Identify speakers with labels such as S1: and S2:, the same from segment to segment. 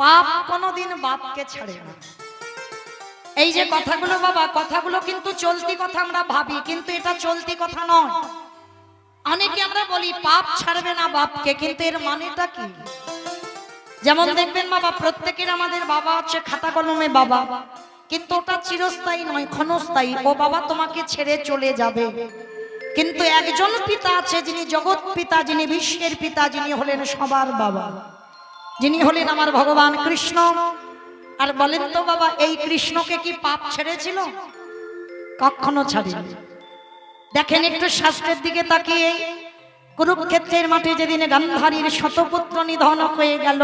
S1: পাপ কোনোদিন বাপকে ছাড়ে না। এই যে কথাগুলো বাবা, কথাগুলো কিন্তু চলতি কথা আমরা ভাবি, কিন্তু এটা চলতি কথা নয়। অনেকে আমরা বলি, পাপ ছাড়বে না বাপকে, কিন্তু এর মানেটা কি? যেমন দেখবেন বাবা, প্রত্যেকের আমাদের বাবা হচ্ছে খাতা কলমে বাবা, কিন্তু ওটা চিরস্থায়ী নয়, ক্ষণস্থায়ী। ও বাবা তোমাকে ছেড়ে চলে যাবে। কিন্তু একজন পিতা আছে যিনি জগৎ পিতা, যিনি বিশ্বের পিতা, যিনি হলেন সবার বাবা। যিনি হলেন আমার ভগবান কৃষ্ণ। আর বলেন তো বাবা, এই কৃষ্ণকে কি পাপ ছেড়েছিল? কখনো ছাড়েনি। দেখেন একটু শাস্ত্রের দিকে তাকিয়ে। কুরুক্ষেত্রের মাঠে যেদিন গান্ধারীর শতপুত্র নিধন হয়ে গেল,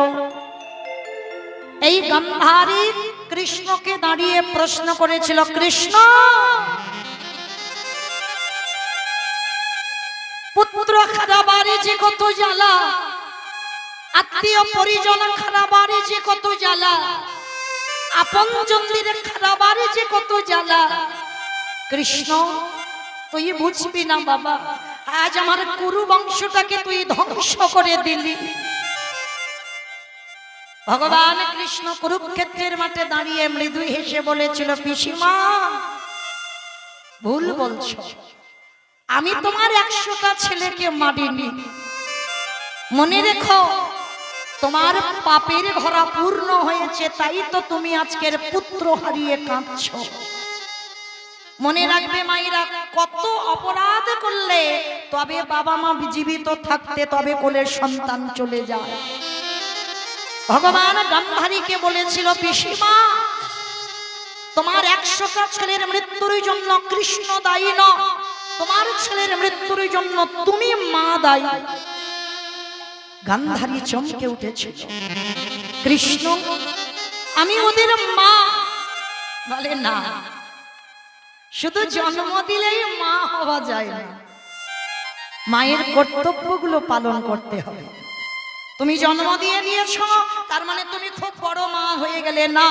S1: এই গান্ধারী কৃষ্ণকে দাঁড়িয়ে প্রশ্ন করেছিল, কৃষ্ণ, পুত্র খারাবারে যে কত জ্বালা আত্মীয় পরিজন খারাবারে যে কত জ্বালা। আপন জন্দির খারাবারে যে কত জ্বালা। কৃষ্ণ, তুই বুঝবি না বাবা, আজ আমার কুরু বংশটাকে তুই ধ্বংস করে দিলি। ভগবান কৃষ্ণ কুরুক্ষেত্রের মাঠে দাঁড়িয়ে মৃদু হেসে বলেছিল, পিসিমা, ভুল বলছ। আমি তোমার একশোটা ছেলেকে মারিনি। মনে রেখো তোমার পাপের ঘরা পূর্ণ হয়েছে, তাই তো তুমি আজকের পুত্র হারিয়ে কাঁদছ। মনে রাখবে মায়েরা, কত অপরাধ করলে, তবে বাবা মা জীবিত থাকতে তবে কোলের সন্তান চলে যায়। ভগবান গান্ধারীকে বলেছিল, পিসিমা, তোমার একশোটা ছেলের মৃত্যুর জন্য কৃষ্ণ দায়ী ন তোমার ছেলের মৃত্যুর জন্য তুমি মা দায়ী। গান্ধারী চমকে উঠেছিল কৃষ্ণ আমি ওদের মা। বলে না শুধু জন্ম দিলেই মা হওয়া যায় না। মায়ের কর্তব্যগুলো পালন করতে হবে। তুমি জন্ম দিয়ে দিয়েছ তার মানে তুমি খুব বড় মা হয়ে গেলে না।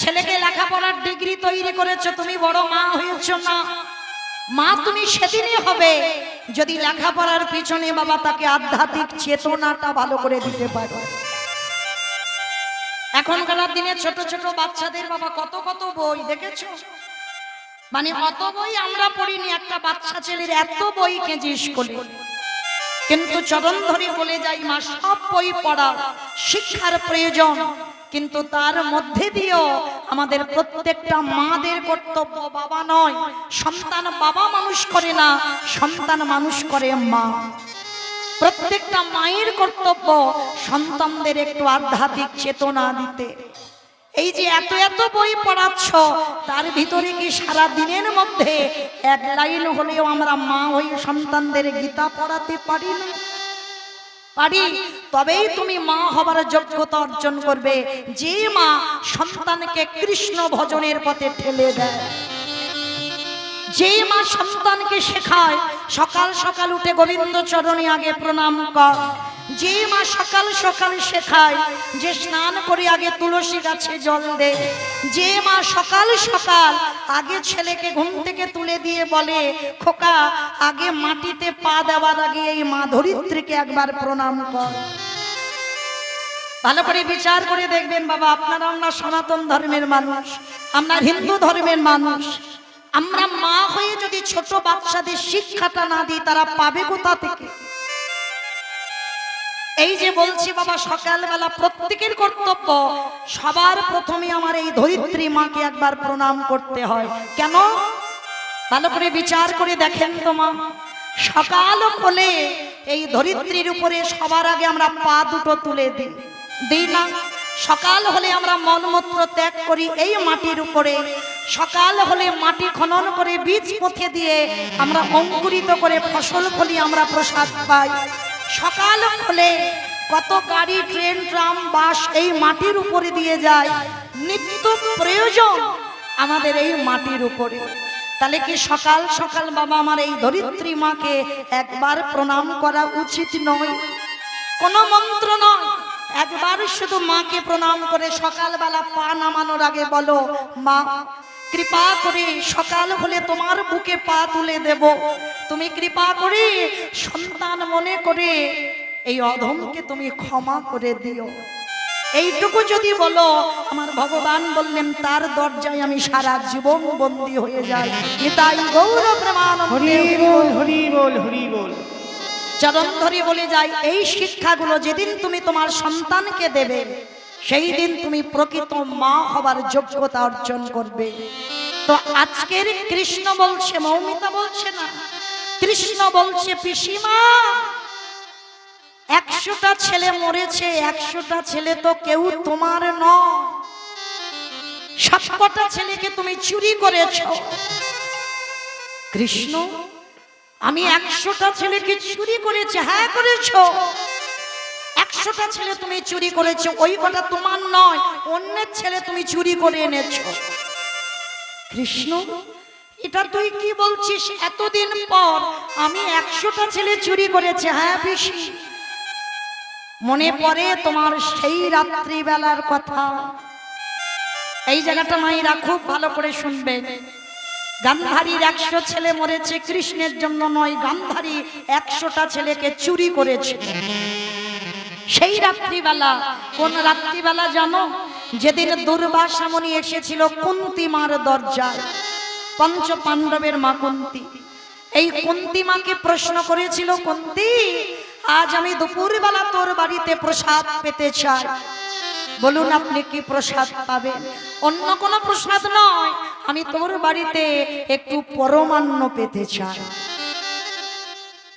S1: ছেলেকে লেখাপড়ার ডিগ্রি তৈরি করেছ তুমি বড় মা হয়েছ না। মা তুমি সেদিনই হবে। যদি লেখাপড়ার পিছনে বাবা তাকে আধ্যাত্মিক চেতনাটা ভালো করে দিতে পারো। এখনকার দিনে ছোট ছোট বাচ্চাদের বাবা কত কত বই, দেখেছ? মানে অত বই আমরা পড়িনি, একটা বাচ্চা ছেলের এত বই কেজি স্কুলে। কিন্তু চরণ ধরে বলে যাই, মা, সব বই পড়া, শিক্ষার প্রয়োজন। কিন্তু তার মধ্যে দিয়েও আমাদের প্রত্যেকটা মাদের কর্তব্য বাবা নয়। সন্তান বাবা মানুষ করে না, সন্তান মানুষ করে মা। প্রত্যেকটা মায়ের কর্তব্য সন্তানদের একটু আধ্যাত্মিক চেতনা দিতে। এই যে এত এত বই পড়াচ্ছ, তার ভিতরে কি সারা দিনের মধ্যে এক লাইন হলেও আমরা মা হয়ে সন্তানদের গীতা পড়াতে পারি না? পারি। তবেই তুমি মা হবার যোগ্যতা অর্জন করবে। যে মা সন্তানকে কৃষ্ণ ভজনের পথে ঠেলে দেয়। যে মা সন্তানকে শেখায়, সকাল সকাল উঠে গোবিন্দ চরণে আগে প্রণাম কর। যে মা সকাল সকাল শেখায়, যে স্নান করে আগে তুলসী গাছে জল দে। যে মা সকাল সকাল আগে ছেলেকে ঘুম থেকে তুলে দিয়ে বলে, খোকা, আগে মাটিতে পা দেওয়ার আগে এই মা ধরিত্রীকে একবার প্রণাম কর। ভালো করে বিচার করে দেখবেন, বাবা, আপনারা আমরা সনাতন ধর্মের মানুষ, আমরা হিন্দু ধর্মের মানুষ। আমরা মা হয়ে যদি ছোট বাচ্চাদের শিক্ষাটা না দিই, তারা পাবে কোথা থেকে? এই যে বলছি বাবা, সকালবেলা প্রত্যেকের কর্তব্য, সবার প্রথমে আমার এই ধরিত্রী মাকে একবার প্রণাম করতে হয়। কেন? ভালো করে বিচার করে দেখেন তো মা। সকাল হলে এই ধরিত্রীর উপরে সবার আগে আমরা পা দুটো তুলে দিই। দিই না। সকাল হলে আমরা মলমূত্র ত্যাগ করি এই মাটির উপরে। সকাল হলে মাটি খনন করে বীজ পথে দিয়ে আমরা অঙ্কুরিত করে ফসল ফলি আমরা প্রসাদ পাই। সকাল হলে কত গাড়ি, ট্রেন, ট্রাম, বাস এই মাটির উপরে দিয়ে যায়। নিত্য প্রয়োজন আমাদের এই মাটির উপরে। তাহলে কি সকাল সকাল বাবা আমার এই ধরিত্রী মাকে একবার প্রণাম করা উচিত নয়? কোনো মন্ত্র নয়। একবার শুধু মাকে প্রণাম করে সকালবেলা পা নামানোর আগে বলো, মা কৃপা করে সকাল হলে তোমার বুকে পা তুলে দেব। তুমি কৃপা করে সন্তান মনে করে এই অধমকে তুমি ক্ষমা করে দিও। এইটুকু যদি বলো আমার ভগবান বললেন তার দরজায় আমি সারা জীবন বন্দী হয়ে যাই। নিতাই গৌর প্রেমানন্দে।
S2: হরি বল। হরি বল হরি বল।
S1: চরণ ধরে বলে যাই এই শিক্ষাগুলো যেদিন তুমি তোমার সন্তানকে দেবে সেই দিন তুমি প্রকৃত মা হবার যোগ্যতা অর্জন করবে। তো আজকের কৃষ্ণ বলছে, মৌমিতা বলছে না। কৃষ্ণ বলছে, পিসিমা, একশোটা ছেলে মরেছে, একশোটা ছেলে তো কেউ তোমার নয়। সবকটা ছেলেকে তুমি চুরি করেছ। কৃষ্ণ, আমি একশোটা ছেলেকে চুরি করেছি হ্যাঁ করেছ। একশোটা ছেলে তুমি চুরি করেছ, ওই কটা তোমার নয়, অন্যের ছেলে তুমি চুরি করে এনেছো। কৃষ্ণ, এটা তুই কি বলছিস? এতদিন পর আমি একশোটা ছেলে চুরি করেছে হ্যাঁ পিসি? মনে পড়ে তোমার সেই রাত্রিবেলার কথা। এই জায়গাটা মাইরা খুব ভালো করে শুনবে। গান্ধারীর একশো ছেলে মরেছে, কৃষ্ণের জন্য নয়, গান্ধারী একশোটা ছেলেকে চুরি করেছে। সেই রাত্রিবেলা, কোন রাত্রিবেলা জানো? যেদিন দুর্বাসা মণি এসেছিল কুন্তি মার দরজায়, পঞ্চ পাণ্ডবের মা কুন্তি। এই কুন্তি মাকে প্রশ্ন করেছিল, কুন্তি, আজ আমি দুপুরবেলা তোর বাড়িতে প্রসাদ পেতে চাই। বলুন আপনি কি প্রসাদ পাবেন? অন্য কোনো প্রসাদ নয়, আমি তোর বাড়িতে একটু পরমান্ন পেতে চাই।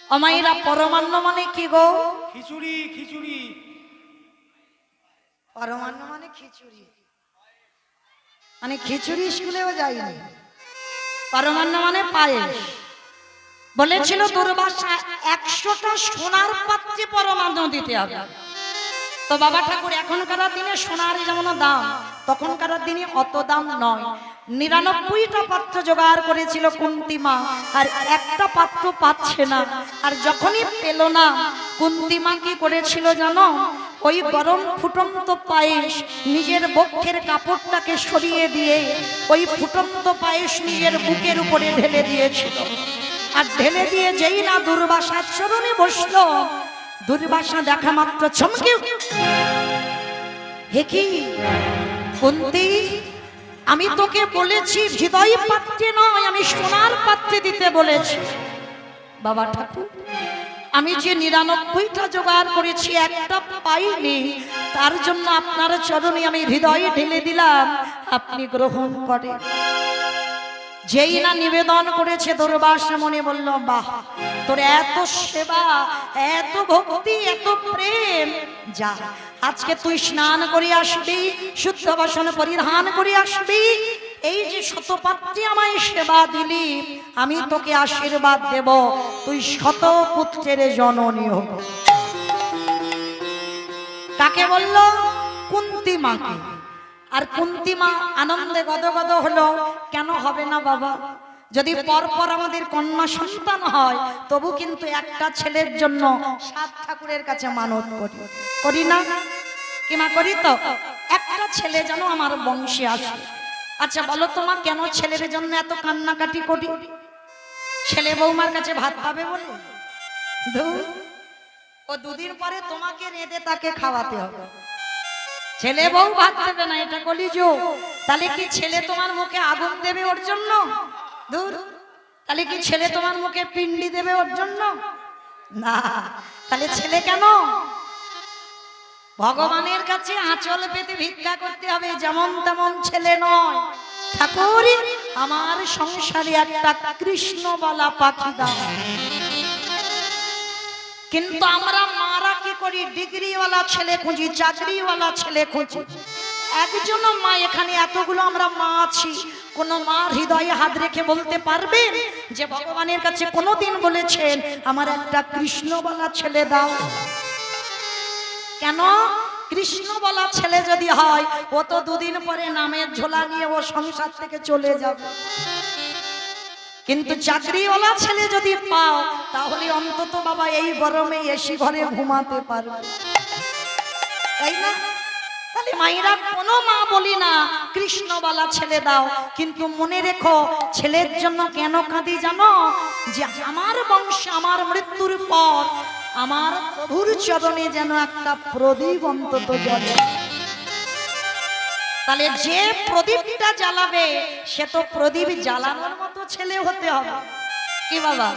S1: অমাইরা পরমান্ন মানে কি গো?
S2: খিচুড়ি খিচুড়ি।
S1: পরমান্ন মানে খিচুড়ি। মানে খিচুড়ি স্কুলেও যায়নি পরমান্ন মানে পায়েস। বলেছিল দুর্বাসা একশোটা সোনার পাত্রে পরমান্ন দিতে হবে। তো বাবা ঠাকুর এখনকার দিনে সোনার যেমন দাম তখনকার দিনে অত দাম নয়। নিরানব্বইটা পাত্র জোগাড় করেছিল কুন্তিমা আর একটা পাত্র পাচ্ছে না। আর যখনই পেল না কুন্তিমা কি করেছিল জানো? ওই গরম ফুটন্ত পায়েস নিজের বক্ষের কাপড়টাকে সরিয়ে দিয়ে ওই ফুটন্ত পায়েস নিজের বুকের উপরে ঢেলে দিয়েছিল। আর ঢেলে দিয়ে যেই না দুর্বাসার চরণে বসল, দুর্বাসা দেখা মাত্র চমকে হে কি? কুন্তি? আমি তোকে বলেছি হৃদয় পাত্রে নয় আমি সোনার পাত্রে দিতে বলেছি। বাবা ঠাকুর আমি যে নিরানব্বইটা জোগাড় করেছি একটা পাইনি তার জন্য আপনার চরণে আমি হৃদয়ে ঢেলে দিলাম আপনি গ্রহণ করেন। যেই না নিবেদন করেছে দুর্বাস মনে বলল, বাহ, তোর এত সেবা, এত ভক্তি, এত প্রেম। যা, আজকে তুই স্নান করে আসবি, শুদ্ধ বাসন পরিধান করে আসবি। এই যে শতপাত্রী আমায় সেবা দিলি, আমি তোকে আশীর্বাদ দেব। তুই শত পুত্রের জননী হব। তাকে বলল, কুন্তি মাকে। আর কুন্তি মা আনন্দে গদগদ হলো, কেন হবে না বাবা? যদি পরপর আমাদের কন্যা সন্তান হয়, তবু কিন্তু একটা ছেলের জন্য সাত ঠাকুরের কাছে মানত করি। করি না? কি মা করি তো? একটা ছেলে যেন আমার বংশে আসে। আচ্ছা বলো তোমা কেন ছেলের জন্য এত কান্নাকাটি করি? ছেলে বৌমার কাছে ভাত পাবে বলে? ও দুদিন পরে তোমাকে রেঁধে তাকে খাওয়াতে হবে। ছেলে বউ ভাত দেবে না, এটা কলিজো তাহলে কি ছেলে তোমার মুখে আগুন দেবে ওর জন্য? দূর তাহলে কি ছেলে তোমার মুখে পিন্ডি দেবে ওর জন্য? না, তাহলে ছেলে কেন? ভগবানের কাছে আঁচল পেতে ভিক্ষা করতে হবে, যেমন তেমন ছেলে নয়। ঠাকুর, আমার সংসারে একটা কৃষ্ণ বলা পাখি দাও। কিন্তু আমরা মারা কি করি? ডিগ্রিওয়ালা ছেলে খুঁজি, চাকরিওয়ালা ছেলে খুঁজি। একজন মা এখানে এতগুলো আমরা মা আছি। কোন মা হৃদয়ে হাত রেখে বলতে পারবে যে ভগবানের কাছে কোনোদিন বলেছেন, আমার একটা কৃষ্ণ বলা ছেলে দাও। কেন? কৃষ্ণ ছেলে যদি হয়, ও তো দুদিন পরে নামের ঝোলা নিয়ে ও সংসার থেকে চলে যাবে। কিন্তু চাকরিওয়ালা ছেলে যদি পাও তাহলে অন্তত বাবা এই গরমে এসি ঘরে ঘুমাতে পারবে। তাই না? তাহলে মায়েরা কোনো মা বলি না কৃষ্ণবালা ছেলে দাও। কিন্তু মনে রেখো ছেলের জন্য কেন কাঁদি জানো? যে আমার বংশ আমার মৃত্যুর পর আমার প্রভুর চরণে যেন একটা প্রদীপ অন্তত জ্বলে। তাহলে যে প্রদীপটা জ্বালাবে, সে তো প্রদীপ জ্বালানোর মতো ছেলে হতে হবে। কি বাবা?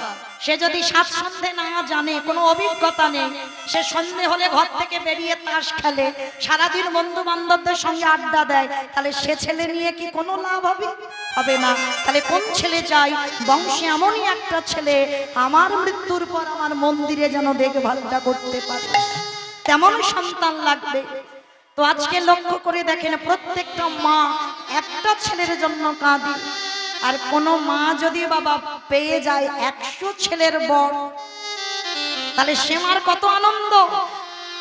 S1: সে যদি সাত সন্ধে না জানে, কোনো অভিজ্ঞতা নেই, সে সন্ধে হলে ঘর থেকে বেরিয়ে তাস খেলে, সারাদিন বন্ধু বান্ধবদের সঙ্গে আড্ডা দেয়, তাহলে সে ছেলে নিয়ে কি কোনো লাভ হবে? হবে না। তাহলে কোন ছেলে চাই? বংশে এমনই একটা ছেলে, আমার মৃত্যুর পর আমার মন্দিরে যেন দেখভালটা করতে পারে। তেমন সন্তান লাগবে। তো আজকে লক্ষ্য করে দেখেন প্রত্যেকটা মা একটা ছেলের জন্য কাঁদি। আর কোন মা যদি বাবা পেয়ে যায় একশো ছেলের বর, তাহলে সে মার কত আনন্দ।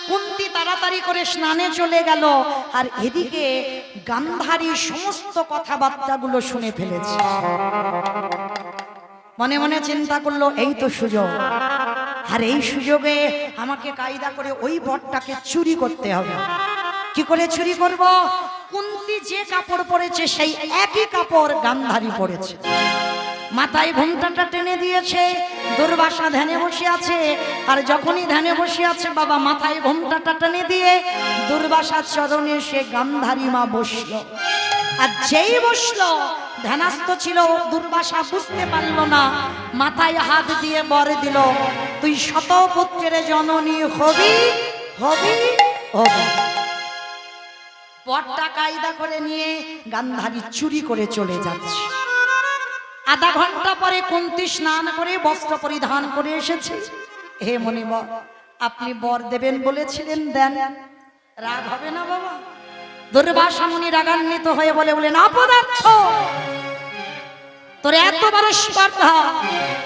S1: কুন্তি তাড়াতাড়ি করে স্নানে চলে গেল, আর এদিকে গান্ধারী সমস্ত কথাবার্তাগুলো শুনে ফেলেছে। মনে মনে চিন্তা করল, এই তো সুযোগ। আর এই সুযোগে আমাকে কায়দা করে ওই বরটাকে চুরি করতে হবে। কি করে চুরি করব? কুন্তি যে কাপড় পরেছে, সেই একই কাপড় গান্ধারী পরেছে। মাথায় ঘুমটাটা টেনে দিয়েছে, দুর্বাসা ধ্যানে বসে আছে, আর যখনই ধ্যানে বসে আছে, বাবা মাথায় ঘুমটাটা টেনে দিয়ে দুর্বাসা চরণে সে গান্ধারী মা বসল। আর যেই বসল ধ্যানাস্ত ছিল, দুর্বাসা বুঝতে পারল না, মাথায় হাত দিয়ে বরে দিল, তুই শত পুত্রের জননী হবি হবি হবি। পটটা কায়দা করে নিয়ে গান্ধারী চুরি করে চলে যাচ্ছে। আধা ঘণ্টা পরে কুন্তি স্নান করে বস্ত্র পরিধান করে এসেছে। হে মণিবর আপনি বর দেবেন বলেছিলেন দেন। রাগ হবে না বাবা। দুর্বাসা মুনি রাগান্বিত হয়ে বলে বলেন, অপদার্থ! তোর এত বড় স্পর্ধা।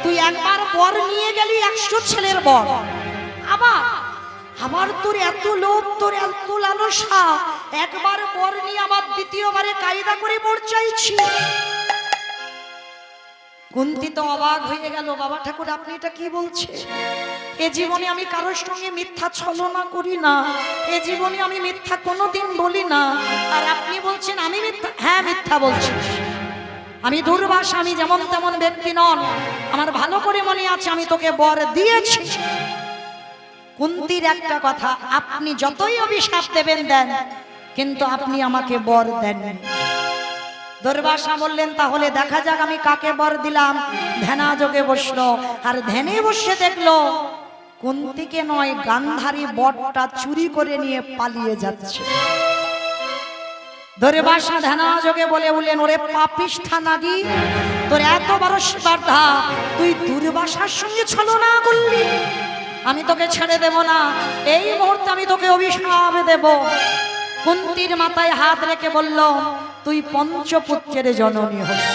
S1: তুই একবার বর নিয়ে গেলি একশো ছেলের বর। আবার আবার তোর এত লোভ, তোর এত লালসা। একবার বর নিয়ে আবার দ্বিতীয়বারে কায়দা করে বর চাইছি। কুন্তি তো অবাক হয়ে গেল, বাবা ঠাকুর, আপনি এটা কি বলছে এ জীবনে আমি কারোর সঙ্গে মিথ্যা ছলনা করি না। এ জীবনে আমি মিথ্যা কোনোদিন বলি না। আর আপনি বলছেন, আমি মিথ্যা হ্যাঁ মিথ্যা বলছি। আমি দুর্বাস, আমি যেমন তেমন ব্যক্তি নন। আমার ভালো করে মনে আছে, আমি তোকে বর দিয়েছি। কুন্তির একটা কথা, আপনি যতই অভিশাপ দেবেন দেন, কিন্তু আপনি আমাকে বর দেন দুর্বাসা বললেন, তাহলে দেখা যাক আমি কাকে বর দিলাম। ধ্যানা যোগে বসল, আর ধ্যানে বসে দেখল, কুন্তিকে নয়, গান্ধারী বরটা চুরি করে নিয়ে পালিয়ে যাচ্ছে। দুর্বাসা ধ্যানা যোগে বলে উঠলেন, ওরে পাপিষ্ঠা নাগি, তোর এত বড় স্পর্ধা, তুই দুর্বাসার সঙ্গে ছলনা করলি? আমি তোকে ছেড়ে দেব না। এই মুহূর্তে আমি তোকে অভিশাপ দেব। কুন্তির মাথায় হাত রেখে বলল, তুই পঞ্চপুত্রের জননী হবে।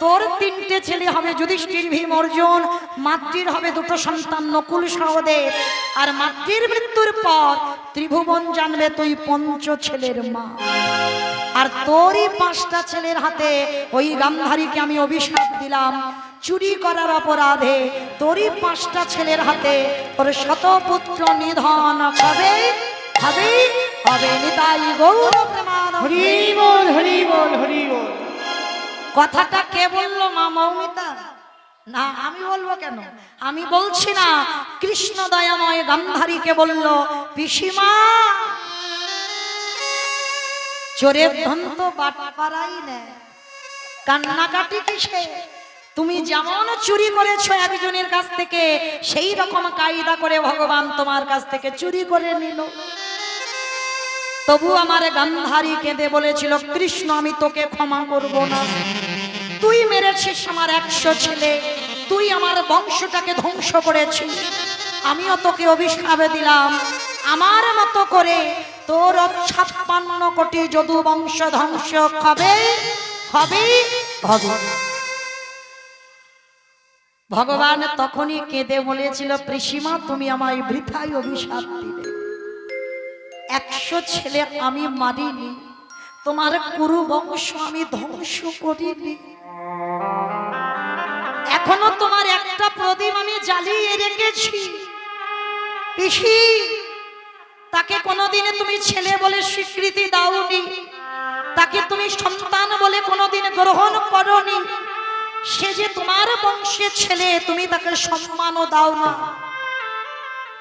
S1: তোর তিনটে ছেলে হবে যুধিষ্ঠির, ভীম, অর্জুন। মাতৃর হবে দুটো সন্তান, নকুল, সহদেব। আর মাতৃর মৃত্যুর পর ত্রিভুবন জানবে তুই পঞ্চ ছেলের মা। আর তোরই পাঁচটা ছেলের হাতে ওই গান্ধারীকে আমি অভিশাপ দিলাম। চুরি করার অপরাধে তোরই পাঁচটা ছেলের হাতে ওর শতপুত্র নিধন হবে হবে হবে নিতাই গৌর প্রেমানন্দ।
S2: হরি বল হরি বল হরি বল।
S1: কথাটা কে বলল মা মৌমিতা? না আমি বলব কেন? আমি বলছি না কৃষ্ণ দয়াময় গান্ধারীকে বলল পিসিমা চোরের ধন তো নেয়। কান্নাকাটি কিসে তুমি যেমন চুরি করেছ একজনের কাছ থেকে, সেই রকম কায়দা করে ভগবান তোমার কাছ থেকে চুরি করে নিল। তবু আমার গান্ধারী কেঁদে বলেছিল, কৃষ্ণ, আমি তোকে ক্ষমা করব না। তুই মেরেছিস আমার একশো ছেলে, তুই আমার বংশটাকে ধ্বংস করেছিস। আমিও তোকে অভিশাপে দিলাম। আমার মতো করে তোর ছাপ্পান্ন কোটি যদু বংশ ধ্বংস হবে হবে হবে ভগবান তখনই কেঁদে বলেছিল পৃষিমা তুমি আমায় বৃথায় অভিশাপ দিলে। একশো ছেলে আমি মারিনি, তোমার কুরু বংশ আমি ধ্বংস করিনি। এখনও তোমার একটা প্রদীপ আমি জ্বালিয়ে রেখেছি। পিসি তাকে কোনোদিনে তুমি ছেলে বলে স্বীকৃতি দাওনি। তাকে তুমি সন্তান বলে কোনোদিন গ্রহণ করনি। সে যে তোমার বংশের ছেলে, তুমি তাকে সম্মানও দাও না।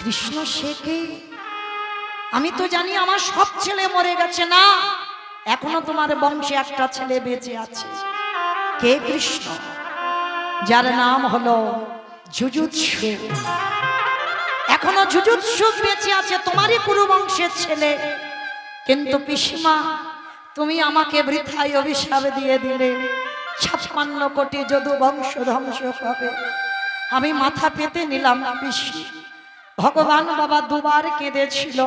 S1: কৃষ্ণ, সে কে? আমি তো জানি আমার সব ছেলে মরে গেছে না। এখনও তোমার বংশে একটা ছেলে বেঁচে আছে। কে কৃষ্ণ? যার নাম হলো জুজুৎসু। এখনও জুজুৎসু বেঁচে আছে, তোমারই কুরু বংশের ছেলে। কিন্তু পিসিমা তুমি আমাকে বৃথায় অভিশাপ দিয়ে দিলে। ছাপ্পান্ন কোটি যদু বংশ ধ্বংস হবে। আমি মাথা পেতে নিলাম পিসি। ভগবান বাবা দুবার কেঁদেছিল।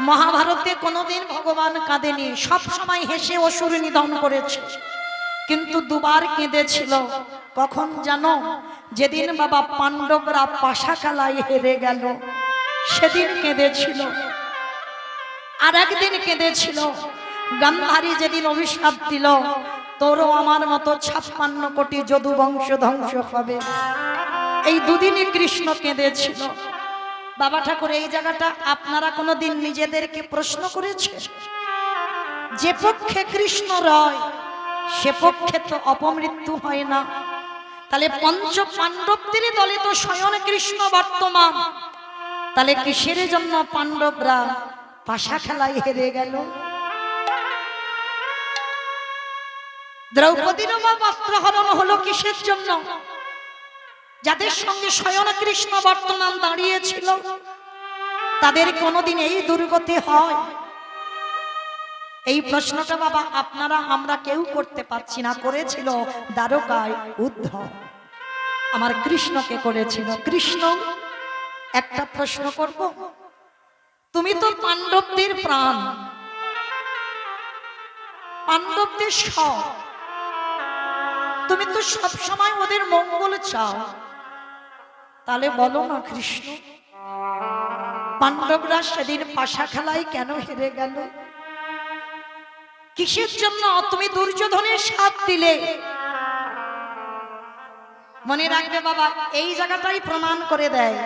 S1: মহাভারতে কোনোদিন ভগবান কাঁদেনি। সব সময় হেসে অসুর নিধন করেছে। কিন্তু দুবার কেঁদেছিল। কখন জানো? যেদিন বাবা পাণ্ডবরা পাশা কালায় হেরে গেল, সেদিন কেঁদেছিল। আর একদিন কেঁদেছিল। গান্ধারী যেদিন অভিশাপ দিল তোরও আমার মতো ছাপ্পান্ন কোটি যদু বংশ ধ্বংস হবে। এই দুদিনই কৃষ্ণ কেঁদেছিল। বাবা ঠাকুর, এই জায়গাটা আপনারা কোনোদিন নিজেদেরকে প্রশ্ন করেছে যে পক্ষে কৃষ্ণ রয়, সে পক্ষে তো অপমৃত্যু হয় না। তাহলে পঞ্চ পাণ্ডবদের দলে তো স্বয়ং কৃষ্ণ বর্তমান। তাহলে কিসের জন্য পাণ্ডবরা পাশা খেলায় হেরে গেল? দ্রৌপদীর বস্ত্র হরণ হলো কিসের জন্য? যাদের সঙ্গে স্বয়ং কৃষ্ণ বর্তমান দাঁড়িয়েছিল, তাদের কোনোদিন এই দুর্গতি হয়? এই প্রশ্নটা বাবা, আপনারা, আমরা কেউ করতে পারছি না। করেছিল দ্বারকায় উদ্ধব আমার কৃষ্ণকে করেছিল। কৃষ্ণ, একটা প্রশ্ন করব? তুমি তো পাণ্ডবদের প্রাণ। পাণ্ডবদের সব তুমি তো সব সময় ওদের মঙ্গল চাও। তাহলে বলো না কৃষ্ণ, পাণ্ডবরা সেদিন পাশা খেলায় কেন হেরে গেল? কিসের জন্য তুমি দুর্যোধনের সাথ দিলে? মনে রাখবে বাবা, এই জায়গাটাই প্রমাণ করে দেয়,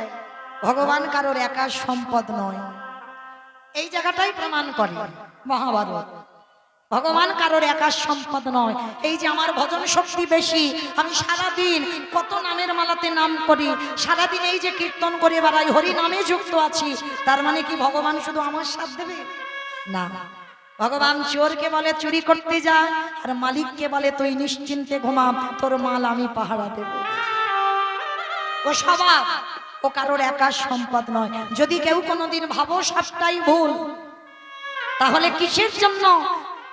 S1: ভগবান কারোর একা সম্পদ নয়। এই জায়গাটাই প্রমাণ করে মহাভারত। ভগবান কারোর একা সম্পদ নয়। এই যে আমার ভজন শক্তি বেশি, আমি সারাদিন কত নামের মালাতে নাম করি, সারাদিন এই যে কীর্তন করে বেড়াই, হরি নামে যুক্ত আছি, তার মানে কি ভগবান শুধু আমার সাথ দেবে? না। ভগবান চোরকে বলে, চুরি করতে যা, আর মালিককে বলে, তুই নিশ্চিন্তে ঘুমাম তোর মাল আমি পাহারা দেব। ও স্বভাব, ও কারোর একা সম্পদ নয়। যদি কেউ কোনোদিন ভাবো সবটাই ভুল, তাহলে কিসের জন্য?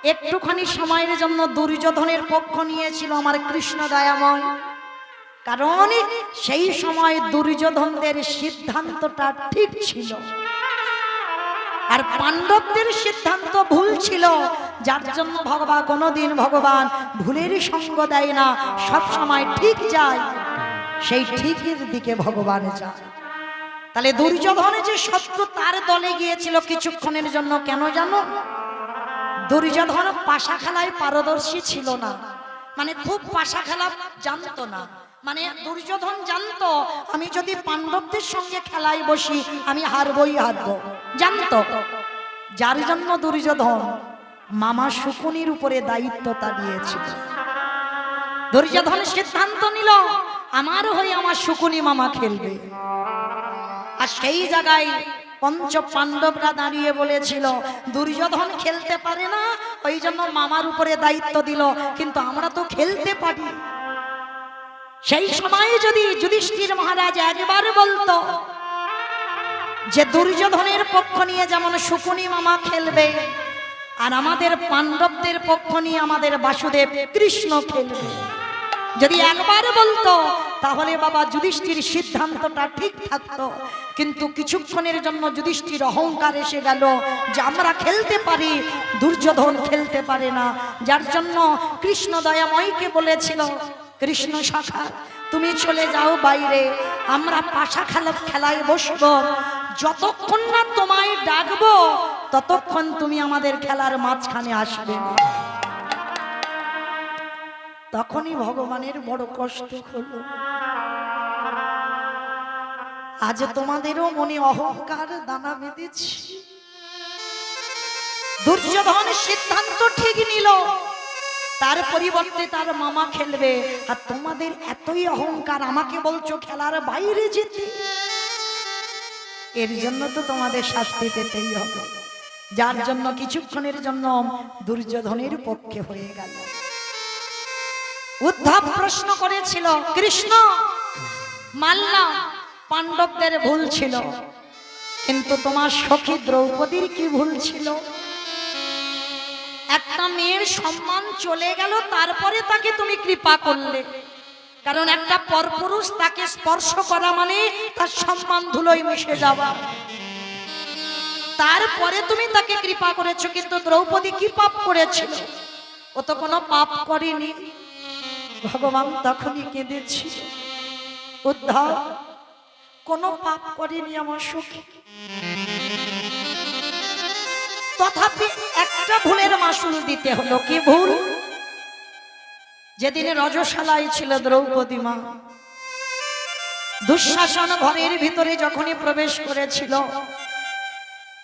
S1: একটুখানি সময়ের জন্য দুর্যোধনের পক্ষ নিয়েছিল আমার কৃষ্ণ দয়াময়। কারণ সেই সময় দুর্যোধনদের সিদ্ধান্তটা ঠিক ছিল। আর পাণ্ডবদের সিদ্ধান্ত ভুল ছিল। যার জন্য ভগবান কোনোদিন ভগবান ভুলের সঙ্গ দেয় না, সব সময় ঠিক যায়। সেই ঠিকের দিকে ভগবান যায়। তাহলে দুর্যোধনে যে শত্রু তার দলে গিয়েছিল কিছুক্ষণের জন্য কেন জানো? দুর্যোধন পাশা খেলায় পারদর্শী ছিল না। মানে খুব পাশা খেলা জানতো না। মানে দুর্যোধন জানতো, আমি যদি পাণ্ডবদের সঙ্গে খেলায় বসি, আমি হারবই হারবো। জানতো। যার জন্য দুর্যোধন মামা শুকুনির উপরে দায়িত্বটা দিয়েছিল দুর্যোধন সিদ্ধান্ত নিল, আমার হয়ে আমার শুকুনি মামা খেলবে। আর সেই জায়গায় পঞ্চ পাণ্ডবরা দাঁড়িয়ে বলেছিল, দুর্যোধন খেলতে পারে না, ওই জন্য মামার উপরে দায়িত্ব দিল, কিন্তু আমরা তো খেলতে পারি। সেই সময়ে যদি যুধিষ্ঠির মহারাজ একবার বলতো যে দুর্যোধনের পক্ষ নিয়ে যেমন শুকুনি মামা খেলবে, আর আমাদের পাণ্ডবদের পক্ষ নিয়ে আমাদের বাসুদেব কৃষ্ণ খেলবে। যদি একবার বলতো তাহলে বাবা যুধিষ্ঠির সিদ্ধান্তটা ঠিক থাকতো। কিন্তু কিছুক্ষণের জন্য যুধিষ্ঠির অহংকার এসে গেল যে আমরা খেলতে পারি, দুর্যোধন খেলতে পারে না। যার জন্য কৃষ্ণ দয়াময়কে বলেছিল, কৃষ্ণ শাখা, তুমি চলে যাও বাইরে। আমরা পাশা খেলা, খেলায় বসবো। যতক্ষণ না তোমায় ডাকবো, ততক্ষণ তুমি আমাদের খেলার মাঝখানে আসবে। তখনই ভগবানের বড় কষ্ট হলো। আজ তোমাদেরও মনে অহংকার দানা বেঁধেছি। দুর্যোধন সিদ্ধান্ত ঠিক নিল। তার পরিবর্তে তার মামা খেলবে। আর তোমাদের এতই অহংকার, আমাকে বলছো খেলার বাইরে যেতে। এর জন্য তো তোমাদের শাস্তি পেতেই হবে। যার জন্য, কিছুক্ষণের জন্য দুর্যোধনের পক্ষে হয়ে গেল। উদ্ধব প্রশ্ন করেছিল, কৃষ্ণ, মানলাম পাণ্ডবদের ভুল ছিল, কিন্তু তোমার সখী দ্রৌপদীর কি ভুল ছিল? একটা মেয়ের সম্মান চলে গেল, তারপরে তাকে তুমি কৃপা করলে। কারণ একটা পরপুরুষ তাকে স্পর্শ করা মানে তার সম্মান ধুলোয় মিশে যাওয়া। তারপরে তুমি তাকে কৃপা করেছ, কিন্তু দ্রৌপদী কি পাপ করেছিল? ও তো কোনো পাপ করেনি। ভগবান তখনই কেঁদেছিল। উদ্ধার, কোনো পাপ করেনি আমার সখী। তথাপি একটা ভুলের মাসুল দিতে হলো, কি ভুল? যেদিন রজশালায় ছিল দ্রৌপদী মা, দুঃশাসন ঘরের ভিতরে যখনই প্রবেশ করেছিল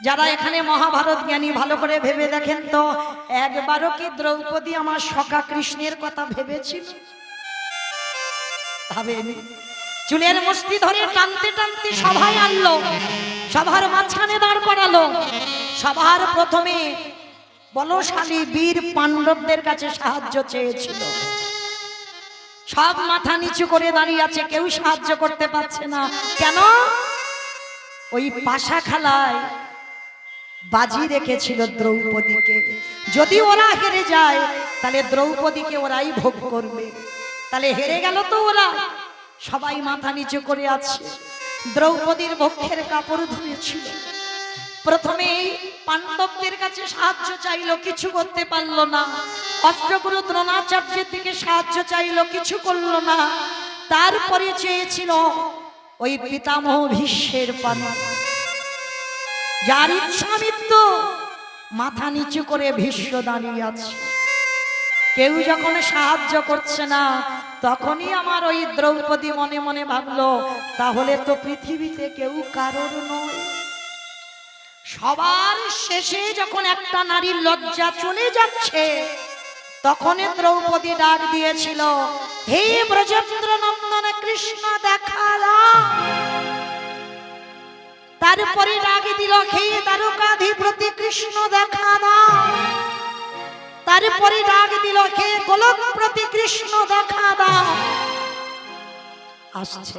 S1: যারা এখানে মহাভারত জ্ঞানী, ভালো করে ভেবে দেখেন তো, একবারও কি দ্রৌপদী আমার সখা কৃষ্ণের কথা ভেবেছিল? ভাবেনি। চুলের মুষ্টি ধরে টানতে টানতে সভায় আনলো, সভার মাঝখানে দাঁড় করালো, সভার প্রথমে বলশালী বীর পাণ্ডবদের কাছে সাহায্য চেয়েছিল। সব মাথা নিচু করে দাঁড়িয়ে আছে, কেউ সাহায্য করতে পারছে না। কেন? ওই পাশা খালায় বাজি রেখেছিল দ্রৌপদীকে। যদি ওরা হেরে যায়, তাহলে দ্রৌপদীকে ওরাই ভোগ করবে। তাহলে হেরে গেল তো ওরা। সবাই মাথা নিচু করে আছে। দ্রৌপদীর বক্ষের কাপড় ধুয়েছিল। প্রথমে পাণ্ডবদের কাছে সাহায্য চাইলো, কিছু করতে পারল না। অষ্টগুরু দ্রোণাচার্যের থেকে সাহায্য চাইলো, কিছু করল না। তারপরে চেয়েছিল ওই পিতামহ ভীষ্মের পানা যার ইচ্ছা মৃত্যু মাথা নিচু করে ভীষ্ম দাঁড়িয়ে আছে কেউ যখন সাহায্য করছে না, তখনই আমার ওই দ্রৌপদী মনে মনে ভাবলো, তাহলে তো পৃথিবীতে কেউ কারোর নয় সবার শেষে যখন একটা নারীর লজ্জা চলে যাচ্ছে, তখনই দ্রৌপদী ডাক দিয়েছিল, হে ব্রজেন্দ্র নন্দন কৃষ্ণ দেখা দাও। তারপরে ডাক দিল, হে দ্বারকাধিপতি কৃষ্ণ দেখা দাও। তারপরে ডাক দিল খেয়ে গোলক প্রতি কৃষ্ণ দেখা দাও। আসছে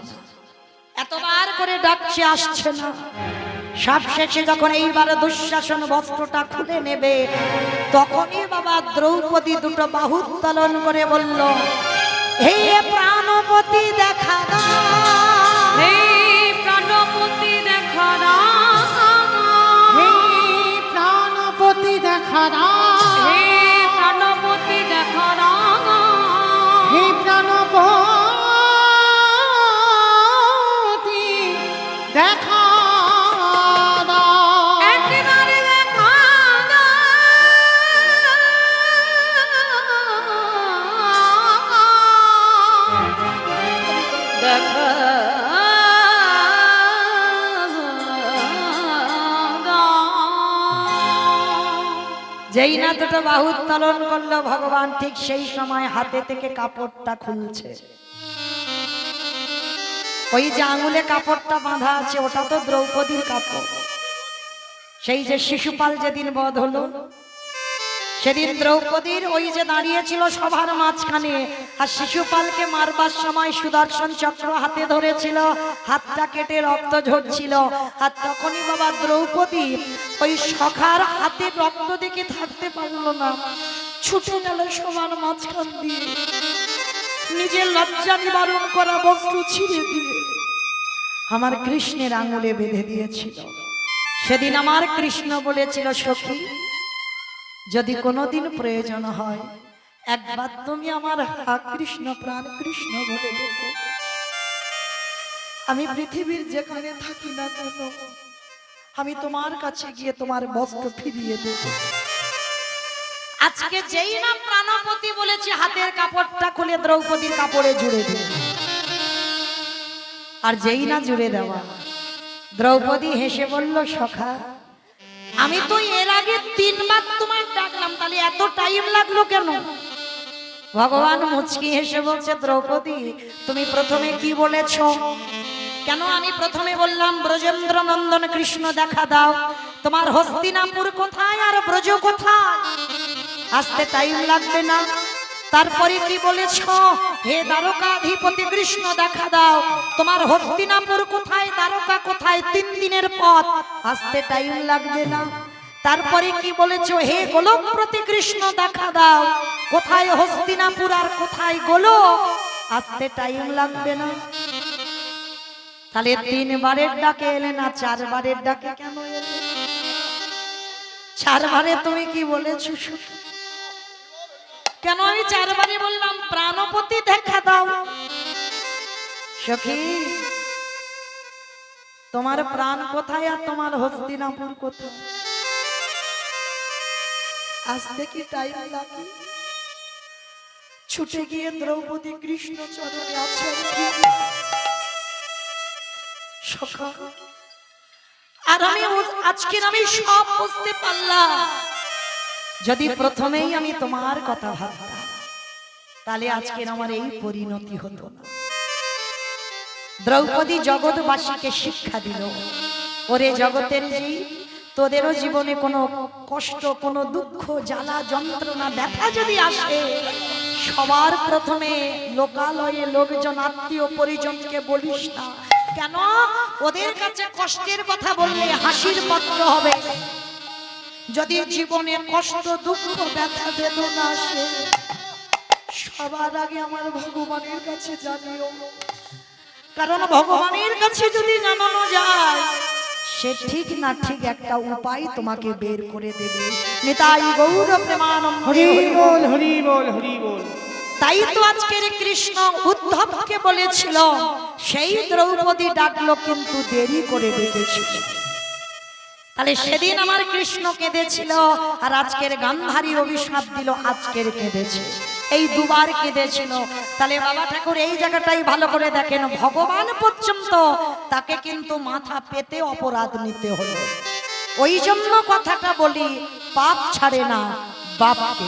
S1: এতবার করে ডাকছে, আসছে না। সব শেষে যখন এইবার দুঃশাসন বস্ত্রটা খুলে নেবে, তখনই বাবা দ্রৌপদী দুটো বাহু উত্তোলন করে বলল, হে প্রাণপতি, দেখা দাও।
S3: দেখা দাও
S1: দুটো বাহু উত্তোলন করল ভগবান, ঠিক সেই সময় হাতে থেকে কাপড়টা খুলছে। ওই যে আঙুলে কাপড়টা বাঁধা আছে, ওটা তো দ্রৌপদীর কাপড়। সেই যে শিশুপাল যেদিন বধ হলো সেদিন দ্রৌপদীর ওই যে দাঁড়িয়েছিল সভার মাঝখানে, আর শিশুপালকে মারবার সময় সুদর্শন চক্র হাতে ধরেছিল, হাতটা কেটে রক্ত ঝরছিল, আর তখনই বাবা দ্রৌপদী ওই সখার হাতে রক্ত দেখে থাকতে পারল না। ছুটে গেল সবার মাঝখান দিয়ে। নিজের লজ্জা নিবারণ করা বস্ত্র ছিঁড়ে দিয়ে আমার কৃষ্ণের আঙুলে বেঁধে দিয়েছিল। সেদিন আমার কৃষ্ণ বলেছিল, সখী যদি কোনোদিন প্রয়োজন হয় একবার তুমি আমার হা কৃষ্ণ প্রাণ কৃষ্ণ বলে দেবো আমি পৃথিবীর যেখানে থাকি না কেন আমি তোমার কাছে গিয়ে তোমার বস্ত্র ফিরিয়ে দেব। আজকে যেই না প্রাণপতি বলেছে হাতের কাপড়টা খুলে দ্রৌপদীর কাপড়ে জুড়ে দেবে। আর যেই না জুড়ে দেওয়া দ্রৌপদী হেসে বলল সখা আমি তো এর আগে তিনবার তোমার ডাকলাম, তাহলে এত টাইম লাগল কেন? ভগবান মুচকি হেসে বলছে, দ্রৌপদী, তুমি প্রথমে কি বলেছ? কেন আমি প্রথমে বললাম ব্রজেন্দ্র নন্দন কৃষ্ণ দেখা দাও। তোমার হস্তিনাপুর কোথায় আর ব্রজ কোথায়? আসতে টাইম লাগবে না। তারপরে কি বলেছ? হে দ্বারকাধিপতি কৃষ্ণ, দেখা দাও। তোমার হস্তিনাপুর কোথায়, দ্বারকা কোথায়? তিন দিনের পথ। আসতে টাইম লাগবে না। তারপরে কি বলেছ? হে গোলক প্রতি কৃষ্ণ, দেখা দাও। কোথায় হস্তিনাপুর আর কোথায় গোলক? আসতে টাইম লাগবে না। তাহলে তিনবারের ডাকে এলে না, চারবারের ডাকে কেন এলে? চারবারে তুমি কি বলেছ শুধু? কেন আমি চারবারে বললাম, প্রাণপতি দেখা দাও। সখী, তোমার প্রাণ কোথায় আর তোমার হস্তিনাপুর কোথায়? আসতে কি টাইম লাগে। ছুটে গিয়ে দ্রৌপদী কৃষ্ণ চরণে আছে আর আমি আজকের আমি সব বুঝতে পারলাম। যদি প্রথমেই আমি তোমার কথা ভাবতাম তাহলে আজকের আমার এই পরিণতি হতো না। দ্রৌপদী জগৎবাসীকে শিক্ষা দিল। ওরে জগতের জি তোদেরও জীবনে কোনো কষ্ট কোনো দুঃখ জ্বালা যন্ত্রণা ব্যথা যদি আসে সবার প্রথমে লোকালয়ে লোকজন আত্মীয় পরিজনকে বলিস না। কেন? ওদের কাছে কষ্টের কথা বললে হাসির পত্র হবে। যদি জীবনে কষ্ট দুঃখ ব্যথা বেদনা আসে সবার আগে আমার ভগবানের কাছে জানিও। কারণ ভগবানের কাছে যদি জানানো যায় সে ঠিক না ঠিক একটা উপায় তোমাকে বের করে দেবে। নিতাই গৌর প্রেমানন্দ।
S2: হরি বল হরি বল হরি বল।
S1: তাই তো আজকের কৃষ্ণ উদ্ধবকে বলেছিল সেই দ্রৌপদী ডাকলো কিন্তু দেরি করে ডেকেছিল। তাহলে সেদিন আমার কৃষ্ণ কেঁদেছিল, আর আজকের গান্ধারী অভিশাপ দিল, আজকের কেঁদেছে। এই দুবার কেঁদেছিল। তাহলে বাবা ঠাকুর, এই জায়গাটাই ভালো করে দেখেন, ভগবান পর্যন্ত তাকে কিন্তু মাথা পেতে অপরাধ নিতে হলো। ওই জন্য কথাটা বলি, পাপ ছাড়ে না, বাপকে।